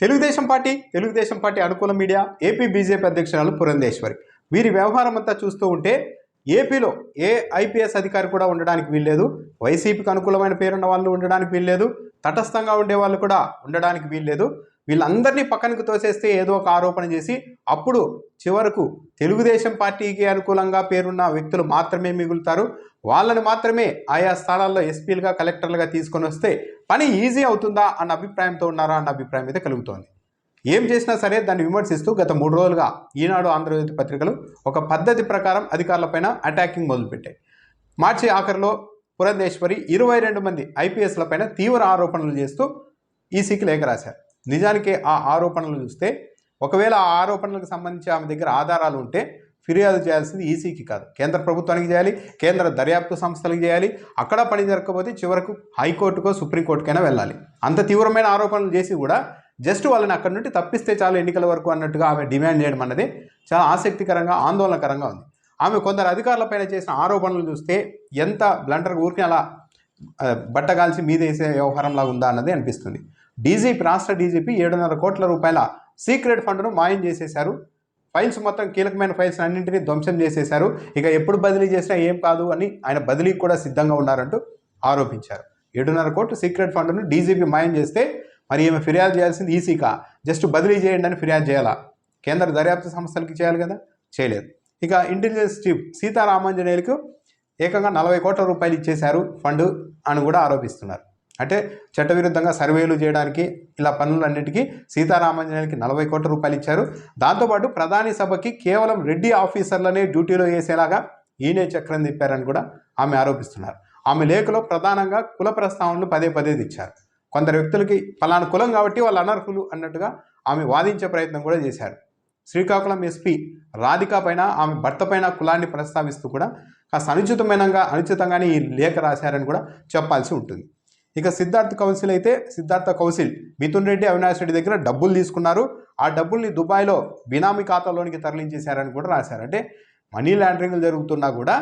Telugu Desam party Telugu Desam party అనుకూల media AP BJP అధ్యక్షురాలు పురంధేశ్వరి. వీరి వ్యవహారం అంతా చూస్తూ ఉంటే ఏపీలో ఏ ఐపీఎస్ అధికారి కూడా ఉండడానికి వీల్లేదు. వైసీపీకి అనుకూలమైన పేరున్న వాళ్ళు ఉండడానికి వీల్లేదు. తటస్థంగా ఉండే వాళ్ళు కూడా ఉండడానికి వీల్లేదు. వీళ్ళందరినీ పక్కనకు తోసేస్తే ఏదో ఒక ఆరోపణ చేసి అప్పుడు చివరకు తెలుగుదేశం పార్టీకి అనుకూలంగా పేరున్న వ్యక్తులు మాత్రమే మిగులుతారు. వాళ్ళని మాత్రమే ఆయా స్థానాల్లో ఎస్పీలుగా కలెక్టర్లుగా తీసుకొని వస్తే పని ఈజీ అవుతుందా అన్న అభిప్రాయంతో ఉన్నారా అన్న అభిప్రాయం అయితే కలుగుతోంది. ఏం చేసినా సరే దాన్ని విమర్శిస్తూ గత మూడు రోజులుగా ఈనాడు ఆంధ్రజ్యోతి పత్రికలు ఒక పద్ధతి ప్రకారం అధికారులపైన అటాకింగ్ మొదలుపెట్టాయి. మార్చి ఆఖరిలో పురంధేశ్వరి ఇరవై రెండు మంది ఐపీఎస్లపైన తీవ్ర ఆరోపణలు చేస్తూ ఈసీకి లేఖ రాశారు నిజానికి ఆ ఆరోపణలు చూస్తే ఒకవేళ ఆ ఆరోపణలకు సంబంధించి ఆమె దగ్గర ఆధారాలు ఉంటే ఫిర్యాదు చేయాల్సింది ఈసీకి కాదు. కేంద్ర ప్రభుత్వానికి చేయాలి కేంద్ర దర్యాప్తు సంస్థలకు చేయాలి అక్కడ పని జరగకపోతే చివరకు హైకోర్టుకో సుప్రీంకోర్టుకైనా వెళ్ళాలి. అంత తీవ్రమైన ఆరోపణలు చేసి కూడా జస్ట్ వాళ్ళని అక్కడి నుండి తప్పిస్తే చాలు ఎన్నికల వరకు అన్నట్టుగా ఆమె డిమాండ్ చేయడం అన్నది చాలా ఆసక్తికరంగా ఆందోళనకరంగా ఉంది. ఆమె కొందరు అధికారులపైన చేసిన ఆరోపణలు చూస్తే ఎంత బ్లంటర్ ఊరికి అలా బట్టగాల్చి మీదేసే వ్యవహారంలాగా ఉందా అన్నది అనిపిస్తుంది. డీజీపీ రాష్ట్ర డీజీపీ ఏడున్నర కోట్ల రూపాయల సీక్రెట్ ఫండ్ను మాయం చేసేశారు. ఫైల్స్ మొత్తం కీలకమైన ఫైల్స్ అన్నింటినీ ధ్వంసం చేసేశారు. ఇక ఎప్పుడు బదిలీ చేసినా ఏం కాదు అని ఆయన బదిలీకి కూడా సిద్ధంగా ఉన్నారంటూ ఆరోపించారు. ఏడున్నర కోట్లు సీక్రెట్ ఫండ్ను డీజీపీ మాయం చేస్తే మరి ఈమె ఫిర్యాదు చేయాల్సింది ఈసీకా? జస్ట్ బదిలీ చేయండి అని ఫిర్యాదు చేయాలా? కేంద్ర దర్యాప్తు సంస్థలకి చేయాలి కదా? చేయలేదు. ఇక ఇంటెలిజెన్స్ చీఫ్ సీతారామాంజనేయులకు ఏకంగా నలభై కోట్ల రూపాయలు ఇచ్చేశారు ఫండ్ అని కూడా ఆరోపిస్తున్నారు. అంటే చట్టవిరుద్ధంగా సర్వేలు చేయడానికి ఇలా పనులన్నిటికీ సీతారామాంజనేయులకి నలభై కోట్ల రూపాయలు ఇచ్చారు. దాంతోపాటు ప్రధాని సభకి కేవలం రెడ్డి ఆఫీసర్లనే డ్యూటీలో వేసేలాగా ఈయనే చక్రం తిప్పారని కూడా ఆమె ఆరోపిస్తున్నారు. ఆమె లేఖలో ప్రధానంగా కుల ప్రస్తావనలు పదే పదే ఇచ్చారు. కొందరు వ్యక్తులకి ఫలానా కులం కాబట్టి వాళ్ళు అనర్హులు అన్నట్టుగా ఆమె వాదించే ప్రయత్నం కూడా చేశారు. శ్రీకాకుళం ఎస్పీ రాధిక పైన ఆమె భర్త పైన కులాన్ని ప్రస్తావిస్తూ కూడా కాస్త అనుచితమైనగా అనుచితంగానే ఈ లేఖ రాశారని కూడా చెప్పాల్సి ఉంటుంది. ఇక సిద్ధార్థ్ కౌన్సిల్ అయితే సిద్ధార్థ కౌన్సిల్ మిథున్ రెడ్డి అవినాష్ రెడ్డి దగ్గర డబ్బులు తీసుకున్నారు. ఆ డబ్బుల్ని దుబాయ్లో బినామీ ఖాతాలోనికి తరలించేశారని కూడా రాశారు. అంటే మనీ లాండరింగ్లు జరుగుతున్నా కూడా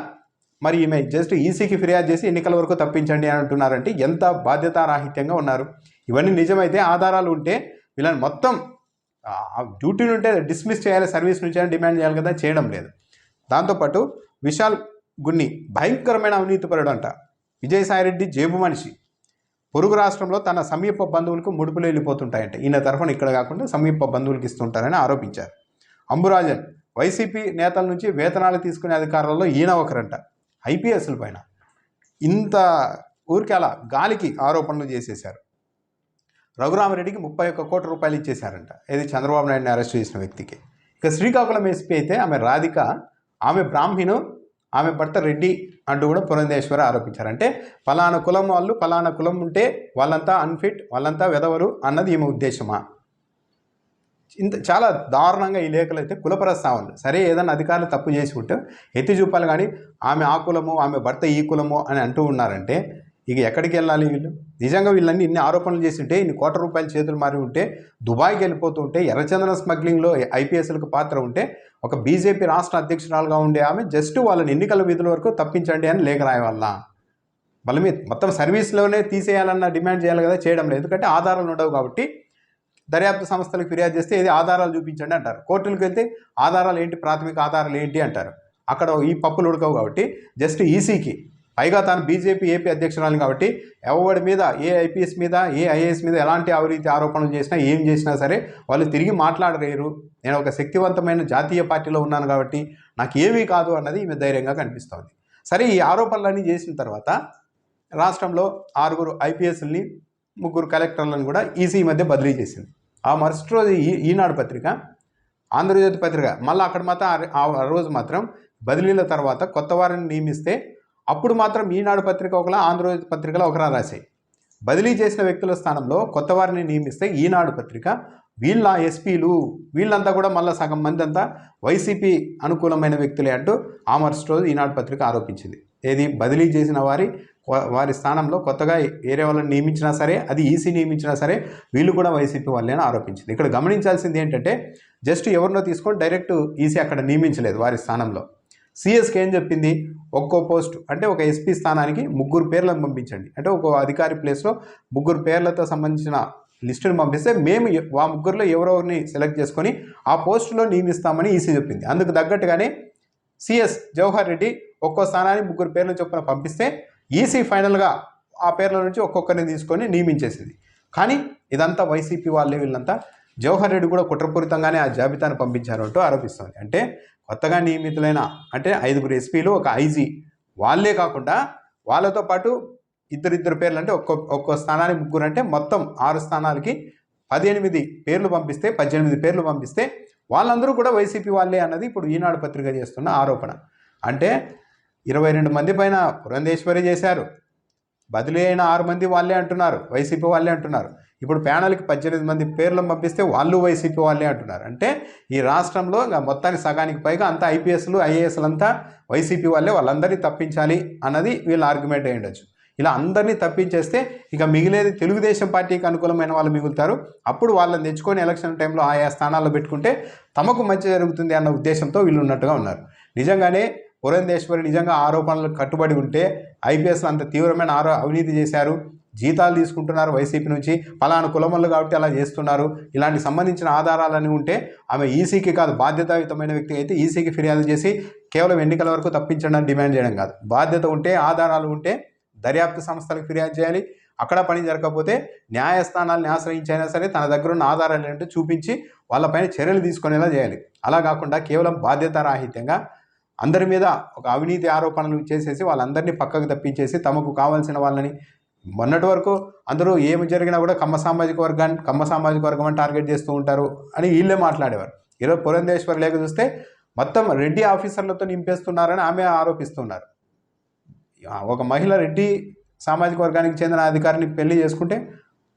మరి ఈమె జస్ట్ ఈసీకి ఫిర్యాదు చేసి ఎన్నికల వరకు తప్పించండి అని అంటున్నారంటే ఎంత బాధ్యతారాహిత్యంగా ఉన్నారు. ఇవన్నీ నిజమైతే ఆధారాలు ఉంటే వీళ్ళని మొత్తం ఆ డ్యూటీ నుంటే డిస్మిస్ చేయాలి సర్వీస్ నుంచి అని డిమాండ్ చేయాలి కదా చేయడం లేదు. దాంతోపాటు విశాల్ గున్ని భయంకరమైన అవినీతిపరుడు అంట విజయసాయిరెడ్డి జేబు మనిషి. పొరుగు రాష్ట్రంలో తన సమీప బంధువులకు ముడుపులు వెళ్ళిపోతుంటాయంట. ఈయన తరఫున ఇక్కడ కాకుండా సమీప బంధువులకు ఇస్తుంటారని ఆరోపించారు. అంబురాజన్ వైసీపీ నేతల నుంచి వేతనాలు తీసుకునే అధికారులలో ఈయన ఒకరంట ఐపీఎస్ల పైన. ఇంత ఊరికి అలా గాలికి ఆరోపణలు చేసేశారు. రఘురామరెడ్డికి ముప్పై ఒక్క కోట్ల రూపాయలు ఇచ్చేశారంట. ఇది చంద్రబాబు నాయుడిని అరెస్ట్ చేసిన వ్యక్తికి. ఇక శ్రీకాకుళం ఎస్పీ అయితే ఆమె రాధిక ఆమె బ్రాహ్మణు ఆమె భర్త రెడ్డి అంటూ కూడా పురంధేశ్వరి ఆరోపించారు. అంటే ఫలానా కులం వాళ్ళు ఫలానా కులం ఉంటే వాళ్ళంతా అన్ఫిట్ వాళ్ళంతా వెదవరు అన్నది ఈమె ఉద్దేశమా? ఇంత చాలా దారుణంగా ఈ లేఖలు అయితే కుల ప్రస్తావనలు సరే ఏదైనా అధికారులు తప్పు చేసి ఉంటే ఎత్తి చూపాలి కానీ ఆమె ఆ కులము ఆమె భర్త ఈ కులము అని అంటూ ఉన్నారంటే ఇక ఎక్కడికి వెళ్ళాలి వీళ్ళు? నిజంగా వీళ్ళని ఇన్ని ఆరోపణలు చేసి ఉంటే ఇన్ని కోట్ల రూపాయలు చేతులు మారి ఉంటే దుబాయ్కి వెళ్ళిపోతూ ఉంటే ఎర్రచందన స్మగ్లింగ్లో ఐపీఎస్లకు పాత్ర ఉంటే ఒక బీజేపీ రాష్ట్ర అధ్యక్షురాలుగా ఉండే ఆమె జస్ట్ వాళ్ళని ఎన్నికల విధుల వరకు తప్పించండి అని లేఖ రాయవల్ల. వాళ్ళ మీద మొత్తం సర్వీస్లోనే తీసేయాలన్న డిమాండ్ చేయాలి కదా చేయడం లేదు. ఎందుకంటే ఆధారాలు ఉండవు కాబట్టి దర్యాప్తు సంస్థలకు ఫిర్యాదు చేస్తే ఇది ఆధారాలు చూపించండి అంటారు. కోర్టులకు వెళ్తే ఆధారాలు ఏంటి? ప్రాథమిక ఆధారాలు ఏంటి? అంటారు. అక్కడ ఈ పప్పులు ఉడకవు కాబట్టి జస్ట్ ఈసీకి పైగా తాను బీజేపీ ఏపీ అధ్యక్షురాలు కాబట్టి ఎవరి మీద ఏ ఐపీఎస్ మీద ఏ ఐఏఎస్ మీద ఎలాంటి అవినీతి ఆరోపణలు చేసినా ఏం చేసినా సరే వాళ్ళు తిరిగి మాట్లాడలేరు నేను ఒక శక్తివంతమైన జాతీయ పార్టీలో ఉన్నాను కాబట్టి నాకు ఏమీ కాదు అన్నది ఈమె ధైర్యంగా కనిపిస్తోంది. సరే ఈ ఆరోపణలన్నీ చేసిన తర్వాత రాష్ట్రంలో ఆరుగురు ఐపీఎస్ని ముగ్గురు కలెక్టర్లను కూడా ఈసీ మధ్య బదిలీ చేసింది. ఆ మరుసటి రోజు ఈ ఈనాడు పత్రిక ఆంధ్రజ్యోతి పత్రిక మళ్ళీ అక్కడ మాత్రం ఆ- ఆ రోజు మాత్రం బదిలీల తర్వాత కొత్త వారిని నియమిస్తే అప్పుడు మాత్రం ఈనాడు పత్రిక ఒకలా ఆంధ్రజ్యోతి పత్రికలో ఒకలా రాశాయి. బదిలీ చేసిన వ్యక్తుల స్థానంలో కొత్త వారిని నియమిస్తే ఈనాడు పత్రిక వీళ్ళ ఎస్పీలు వీళ్ళంతా కూడా మళ్ళీ సగం మంది అంతా వైసీపీ అనుకూలమైన వ్యక్తులే అంటూ ఆమర్స్ రోజు ఈనాడు పత్రిక ఆరోపించింది. ఏది? బదిలీ చేసిన వారి వారి స్థానంలో కొత్తగా వేరే వాళ్ళని నియమించినా సరే అది ఈసీ నియమించినా సరే వీళ్ళు కూడా వైసీపీ వాళ్ళని ఆరోపించింది. ఇక్కడ గమనించాల్సింది ఏంటంటే జస్ట్ ఎవరినో తీసుకొని డైరెక్ట్ ఈసీ అక్కడ నియమించలేదు వారి స్థానంలో. సిఎస్కి ఏం చెప్పింది? ఒక్కో పోస్ట్ అంటే ఒక ఎస్పీ స్థానానికి ముగ్గురు పేర్లను పంపించండి. అంటే ఒక అధికారి ప్లేస్లో ముగ్గురు పేర్లతో సంబంధించిన లిస్టుని పంపిస్తే మేము ఆ ముగ్గురులో ఎవరెవరిని సెలెక్ట్ చేసుకొని ఆ పోస్టులో నియమిస్తామని ఈసీ చెప్పింది. అందుకు తగ్గట్టుగానే సిఎస్ జవహర్ రెడ్డి ఒక్కో స్థానానికి ముగ్గురు పేర్లను చొప్పున పంపిస్తే ఈసీ ఫైనల్గా ఆ పేర్ల నుంచి ఒక్కొక్కరిని తీసుకొని నియమించేసింది. కానీ ఇదంతా వైసీపీ వాళ్ళే వీళ్ళంతా జవహర్ రెడ్డి కూడా కుట్రపూరితంగానే ఆ జాబితాను పంపించారు అంటూ ఆరోపిస్తోంది. అంటే కొత్తగా నియమితులైన అంటే ఐదుగురు ఎస్పీలు ఒక ఐజీ వాళ్ళే కాకుండా వాళ్ళతో పాటు ఇద్దరిద్దరు పేర్లు అంటే ఒక్కో ఒక్కో స్థానానికి ముగ్గురు అంటే మొత్తం ఆరు స్థానాలకి పద్దెనిమిది పేర్లు పంపిస్తే పద్దెనిమిది పేర్లు పంపిస్తే వాళ్ళందరూ కూడా వైసీపీ వాళ్ళే అన్నది ఇప్పుడు ఈనాడు పత్రిక చేస్తున్న ఆరోపణ. అంటే ఇరవై రెండు మంది పైన పురంధేశ్వరి చేశారు. బదిలీ అయిన ఆరు మంది వాళ్ళే అంటున్నారు వైసీపీ వాళ్ళే అంటున్నారు. ఇప్పుడు ప్యానల్కి పద్దెనిమిది మంది పేర్లు పంపిస్తే వాళ్ళు వైసీపీ వాళ్ళే అంటున్నారు. అంటే ఈ రాష్ట్రంలో ఇంకా మొత్తానికి సగానికి పైగా అంతా ఐపీఎస్లు ఐఏఎస్లు అంతా వైసీపీ వాళ్ళే వాళ్ళందరినీ తప్పించాలి అన్నది వీళ్ళ ఆర్గ్యుమెంట్ అయి ఉండొచ్చు. ఇలా అందరినీ తప్పించేస్తే ఇక మిగిలేది తెలుగుదేశం పార్టీకి అనుకూలమైన వాళ్ళు మిగులుతారు. అప్పుడు వాళ్ళని తెచ్చుకొని ఎలక్షన్ టైంలో ఆయా స్థానాల్లో పెట్టుకుంటే తమకు మంచి జరుగుతుంది అన్న ఉద్దేశంతో వీళ్ళు ఉన్నట్టుగా ఉన్నారు. నిజంగానే పురంధేశ్వరి నిజంగా ఆరోపణలకు కట్టుబడి ఉంటే ఐపీఎస్ అంత తీవ్రమైన ఆరో అవినీతి చేశారు. జీతాలు తీసుకుంటున్నారు వైసీపీ నుంచి పలానా కులమల్లు కాబట్టి అలా చేస్తున్నారు. ఇలాంటి సంబంధించిన ఆధారాలన్నీ ఉంటే ఆమె ఈసీకి కాదు బాధ్యతాయుతమైన వ్యక్తి అయితే ఈసీకి ఫిర్యాదు చేసి కేవలం ఎన్నికల వరకు తప్పించడం డిమాండ్ చేయడం కాదు. బాధ్యత ఉంటే ఆధారాలు ఉంటే దర్యాప్తు సంస్థలకు ఫిర్యాదు చేయాలి. అక్కడ పని జరగకపోతే న్యాయస్థానాలను ఆశ్రయించైనా సరే తన దగ్గర ఉన్న ఆధారాలు ఏంటో చూపించి వాళ్ళపైన చర్యలు తీసుకునేలా చేయాలి. అలా కాకుండా కేవలం బాధ్యతారాహిత్యంగా అందరి మీద ఒక అవినీతి ఆరోపణలు చేసేసి వాళ్ళందరినీ పక్కకు తప్పించేసి తమకు కావాల్సిన వాళ్ళని మొన్నటి వరకు అందరూ ఏమి జరిగినా కూడా కమ్మ సామాజిక వర్గాన్ని కమ్మ సామాజిక వర్గం టార్గెట్ చేస్తూ ఉంటారు అని వీళ్ళే మాట్లాడేవారు. ఈరోజు పురంధేశ్వర్ లేఖ చూస్తే మొత్తం రెడ్డి ఆఫీసర్లతో నింపేస్తున్నారని ఆమె ఆరోపిస్తున్నారు. ఒక మహిళ రెడ్డి సామాజిక వర్గానికి చెందిన అధికారిని పెళ్ళి చేసుకుంటే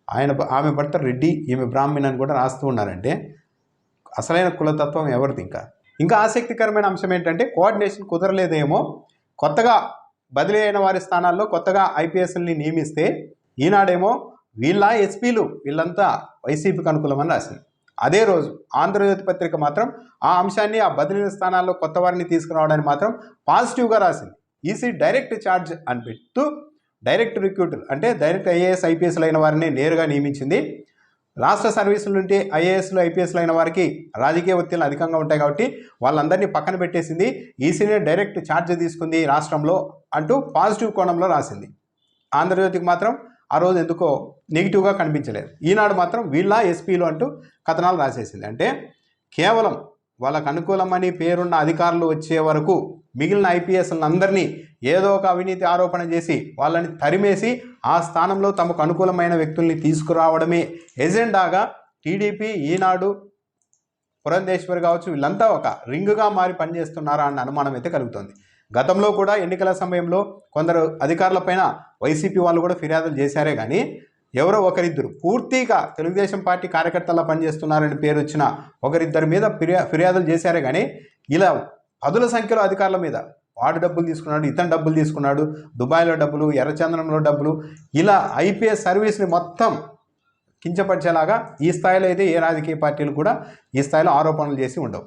ఆయన ఆమె భర్త రెడ్డి ఈమె బ్రాహ్మణ్ అని కూడా రాస్తూ ఉన్నారంటే అసలైన కులతత్వం ఎవరిది ఇంకా? ఇంకా ఆసక్తికరమైన అంశం ఏంటంటే కోఆర్డినేషన్ కుదరలేదేమో కొత్తగా బదిలీ అయిన వారి స్థానాల్లో కొత్తగా ఐపీఎస్ని నియమిస్తే ఈనాడేమో వీళ్ళ ఎస్పీలు వీళ్ళంతా వైసీపీకి అనుకూలమని రాసింది. అదే రోజు ఆంధ్రజ్యోతి పత్రిక మాత్రం ఆ అంశాన్ని ఆ బదిలీ స్థానాల్లో కొత్త వారిని తీసుకురావడానికి మాత్రం పాజిటివ్గా రాసింది. ఈసీ డైరెక్ట్ ఛార్జ్ అని పెడుతూ డైరెక్ట్ రిక్రూటర్ అంటే డైరెక్ట్ ఐఏఎస్ ఐపీఎస్లు అయిన వారిని నేరుగా నియమించింది. రాష్ట్ర సర్వీసుల నుండి ఐఏఎస్లు ఐపీఎస్లు అయిన వారికి రాజకీయ ఒత్తిళ్ళు అధికంగా ఉంటాయి కాబట్టి వాళ్ళందరినీ పక్కన పెట్టేసింది. ఈసీనే డైరెక్ట్ ఛార్జ్ తీసుకుంది రాష్ట్రంలో అంటూ పాజిటివ్ కోణంలో రాసింది. ఆంధ్రజ్యోతికి మాత్రం ఆ రోజు ఎందుకో నెగిటివ్గా కనిపించలేదు. ఈనాడు మాత్రం వీళ్ళ ఎస్పీలు అంటూ కథనాలు రాసేసింది. అంటే కేవలం వాళ్ళకు అనుకూలమని పేరున్న అధికారులు వచ్చే వరకు మిగిలిన ఐపీఎస్లను అందరినీ ఏదో ఒక అవినీతి ఆరోపణ చేసి వాళ్ళని తరిమేసి ఆ స్థానంలో తమకు అనుకూలమైన వ్యక్తుల్ని తీసుకురావడమే ఎజెండాగా టీడీపీ ఈనాడు పురంధేశ్వర్ కావచ్చు వీళ్ళంతా ఒక రింగ్గా మారి పనిచేస్తున్నారా అన్న అనుమానం అయితే కలుగుతుంది. గతంలో కూడా ఎన్నికల సమయంలో కొందరు అధికారులపైన వైసీపీ వాళ్ళు కూడా ఫిర్యాదులు చేశారే కానీ ఎవరో ఒకరిద్దరు పూర్తిగా తెలుగుదేశం పార్టీ కార్యకర్తలా పనిచేస్తున్నారని పేరు వచ్చిన ఒకరిద్దరి మీద ఫిర్యా ఫిర్యాదులు చేశారే కానీ ఇలా పదుల సంఖ్యలో అధికారుల మీద వాడు డబ్బులు తీసుకున్నాడు ఇతను డబ్బులు తీసుకున్నాడు దుబాయ్లో డబ్బులు ఎర్రచందనంలో డబ్బులు ఇలా ఐపీఎస్ సర్వీస్ని మొత్తం కించపరిచేలాగా ఈ స్థాయిలో అయితే ఏ రాజకీయ పార్టీలు కూడా ఈ స్థాయిలో ఆరోపణలు చేసి ఉండవు.